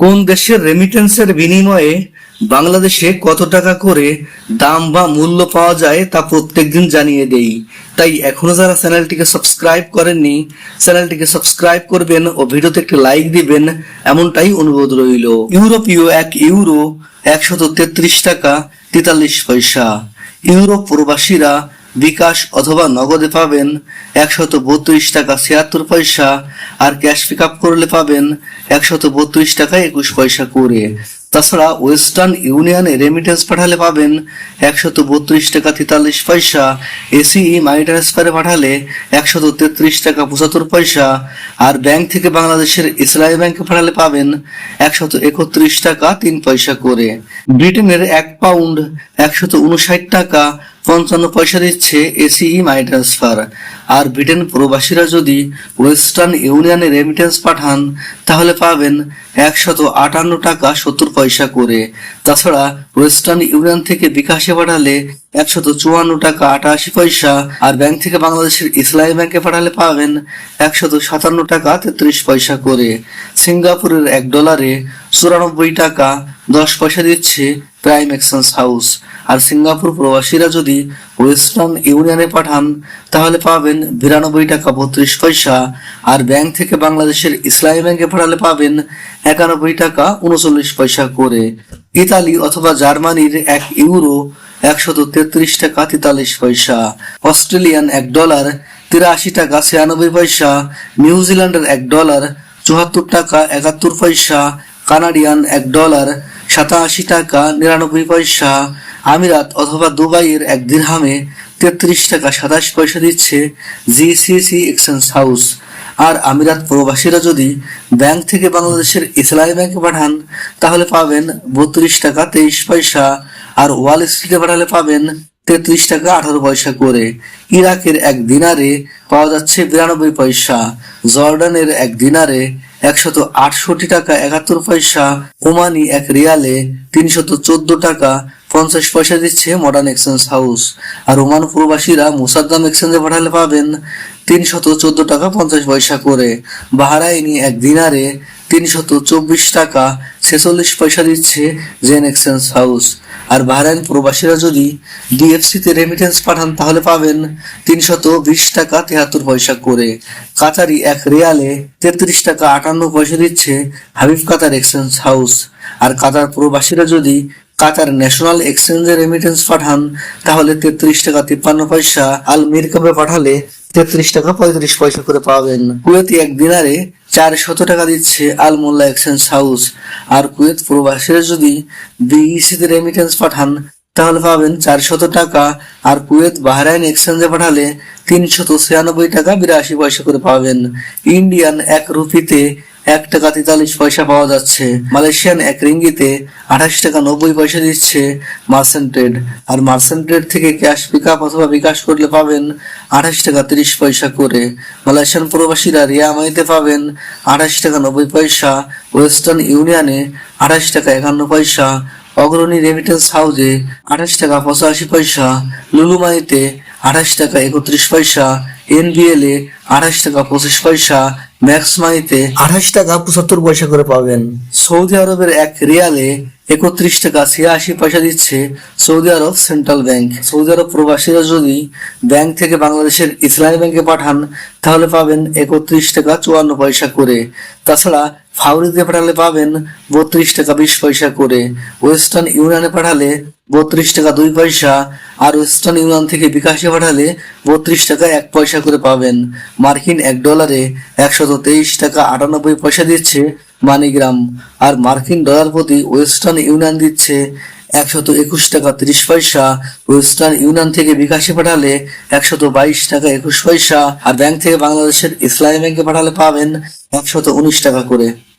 কোন দেশের রেমিটেন্সের বিনিময়ে বাংলাদেশে কত টাকা করে দাম বা মূল্য পাওয়া যায় তা প্রত্যেকদিন জানিয়ে দেই। তাই এখনও যারা চ্যানেলটিকে সাবস্ক্রাইব করেননি, চ্যানেলটিকে সাবস্ক্রাইব করবেন ও ভিডিওতে একটি লাইক দিবেন, এমনটাই অনুরোধ রইল। ইউরোপীয় এক ইউরো, একশত তেত্রিশ টাকা তেতাল্লিশ পয়সা। ইউরোপ প্রবাসীরা বিকাশ অথবা নগদে পাবেন একশত বত্রিশ টাকা ছিয়াত্তর পয়সা, আর ক্যাশ পিক আপ করলে পাবেন একশত বত্রিশ টাকা একুশ পয়সা করে। তাছাড়া ওয়েস্টার্ন ইউনিয়নে রেমিটেন্স পাঠালে পাবেন একশত বত্রিশ টাকা তেতাল্লিশ পয়সা এসিই মানি ট্রান্সফারে পাঠালে একশত তেত্রিশ টাকা পঁচাত্তর পয়সা, আর ব্যাংক থেকে বাংলাদেশের ইসলামী ব্যাংকে পাঠালে পাবেন একশত একত্রিশ টাকা তিন পয়সা করে। ব্রিটেনের এক পাউন্ড একশত উনষাট টাকা পঞ্চান্ন পয়সা দিচ্ছে এসিই মানি ট্রান্সফার। আর ব্রিটেন প্রবাসীরা যদি ওয়েস্টার্ন ইউনিয়নে রেমিটেন্স পাঠান, তাহলে পাবেন একশত আটান্ন টাকা সত্তর পয়সা করে। তাছাড়া ওয়েস্টার্ন ইউনিয়ন থেকে বিকাশে পাঠালে একশত চুয়ান্ন টাকা আটাশি পয়সা, আর ব্যাংক থেকে বাংলাদেশের ইসলামী ব্যাংকে পাঠালে পাবেন একশত সাতান্ন টাকা তেত্রিশ পয়সা করে। সিঙ্গাপুরের এক ডলারে চুরানব্বই টাকা দশ পয়সা দিচ্ছে প্রাইম এক্সচেঞ্জ হাউস। আর সিঙ্গাপুর প্রবাসীরা যদি ওয়েস্টার্ন ইউনিয়নে পাঠান, তাহলে পাবেন বিরানব্বই টাকা বত্রিশ পয়সা। আর ব্যাংক থেকে বাংলাদেশের ইসলামী ব্যাংকে পাঠালে পাবেন একানব্বই টাকা উনচল্লিশ পয়সা করে। ইতালি অথবা জার্মানির এক ইউরো একশত তেত্রিশ টাকা তেতাল্লিশ পয়সা। অস্ট্রেলিয়ান এক ডলার তিরাশি টাকা ছিয়ানব্বই পয়সা। নিউজিল্যান্ডের এক ডলার চুয়াত্তর টাকা একাত্তর পয়সা। কানাডিয়ান এক ডলার সাতাশি টাকা নিরানব্বই পয়সা। আমিরাত অথবা দুবাইয়ের এক দিরহামে তেত্রিশ টাকা সাতাশ পয়সা দিচ্ছে জিসিসি এক্সচেঞ্জ হাউস। আর আমিরাত প্রবাসীরা যদি ব্যাংক থেকে বাংলাদেশের ইসলামী ব্যাংকে পাঠান, তাহলে পাবেন বত্রিশ টাকা তেইশ পয়সা। আর ওয়াল স্ট্রিটে পাঠালে পাবেন তেত্রিশ টাকা আঠারো পয়সা করে। ইরাকের এক দিনারে পাওয়া যাচ্ছে বিরানব্বই পয়সা। জর্ডানের এক দিনারে একশত আটষট্টি টাকা একাত্তর পয়সা। ওমানি এক রিয়ালে তিনশত চোদ্দ টাকা পঞ্চাশ পয়সা দিচ্ছে মডার্ন এক্সচেঞ্জ হাউস আর ওমান প্রবাসীরা মুসাদ্দাম এক্সচেঞ্জে পাঠালে পাবেন তিনশত চোদ্দ টাকা পঞ্চাশ পয়সা করে। বাহারাইনি এক দিনারে তিনশত চব্বিশ টাকা ছেচল্লিশ পয়সা দিচ্ছে জেন এক্সচেঞ্জ হাউস। আর বাহরাইন প্রবাসীরা যদি ডিএফসিতে রেমিটেন্স পাঠান, তাহলে পাবেন তিনশত বিশ টাকা তেহাত্তর পয়সা করে। কাতারি এক রিয়ালে তেত্রিশ টাকা আটান্ন পয়সা দিচ্ছে হাবিব কাতার এক্সচেঞ্জ হাউস। আর কাতার প্রবাসীরা যদি কাতার ন্যাশনাল এক্সচেঞ্জে রেমিটেন্স পাঠান, তাহলে তেত্রিশ টাকা তিপ্পান্ন পয়সা আল মিরকাবে পাঠালে তেত্রিশ টাকা পঁয়ত্রিশ পয়সা করে পাবেন। কুয়েতি এক দিনারে চার শত টাকা দিচ্ছে আলমোল্লা এক্সচেঞ্জ হাউস। আর কুয়েত প্রবাসীরা যদি বিইসিতে রেমিটেন্স পাঠান, তাহলে পাবেন চারশত টাকা। আর কুয়েত বাহরাইন এক্সচেঞ্জে পাঠালে তিনশত ছিয়ানব্বই টাকা বিরাশি পয়সা করে পাবেন। ইন্ডিয়ান এক রুপিতে এক টাকা তেতাল্লিশ পয়সা পাওয়া যাচ্ছে। মালয়েশিয়ান এক রিঙ্গিতে আঠাশ টাকা নব্বই পয়সা দিচ্ছে মার্সেন্ট ট্রেড আর মার্সেন্ট ট্রেড থেকে ক্যাশ পিক আপ অথবা বিকাশ করলে পাবেন আঠাশ টাকা তিরিশ পয়সা করে। মালয়েশিয়ান প্রবাসীরা রিয়ামাইতে পাবেন আঠাশ টাকা নব্বই পয়সা। ওয়েস্টার্ন ইউনিয়নে আঠাশ টাকা একান্ন পয়সা। অগ্রণী রেমিটেন্স হাউসে আঠাশ টাকা পঁচাশি পয়সা। লুলুমাইতে আঠাশ টাকা একত্রিশ পয়সা। এনবিএল এ আঠাশ টাকা পঁচিশ পয়সা ম্যাক্স মানিতে আঠাশ টাকা পঁচাত্তর পয়সা করে পাবেন। সৌদি আরবের এক রিয়ালে একত্রিশ টাকা ছিয়াশি পয়সা দিচ্ছে Saudi Arabia Central Bank. Saudi Arabia প্রবাসীরা যদি ব্যাংক থেকে বাংলাদেশের ইসলামী ব্যাংকে পাঠান, তাহলে পাবেন একত্রিশ টাকা চুয়ান্ন পয়সা করে। তাছাড়া ফাউরিতে পাঠালে পাবেন বত্রিশ টাকা বিশ পয়সা করে। ওয়েস্টার্ন ইউনিয়নে পাঠালে বত্রিশ টাকা দুই পয়সা আর ওয়েস্টার্ন ইউনিয়ন থেকে বিকাশে পাঠালে বত্রিশ টাকা এক পয়সা করে পাবেন। মার্কিন এক ডলারে একশত তেইশ টাকা আটানব্বই পয়সা দিচ্ছে মানিগ্রাম। আর মার্কিন ডলার প্রতি ওয়েস্টার্ন ইউনিয়ন দিচ্ছে একশত একুশ টাকা তিরিশ পয়সা। ওয়েস্টার্ন ইউনিয়ন থেকে বিকাশে পাঠালে একশত বাইশ টাকা একুশ পয়সা। আর ব্যাংক থেকে বাংলাদেশের ইসলামী ব্যাংকে পাঠালে পাবেন একশত উনিশ টাকা করে।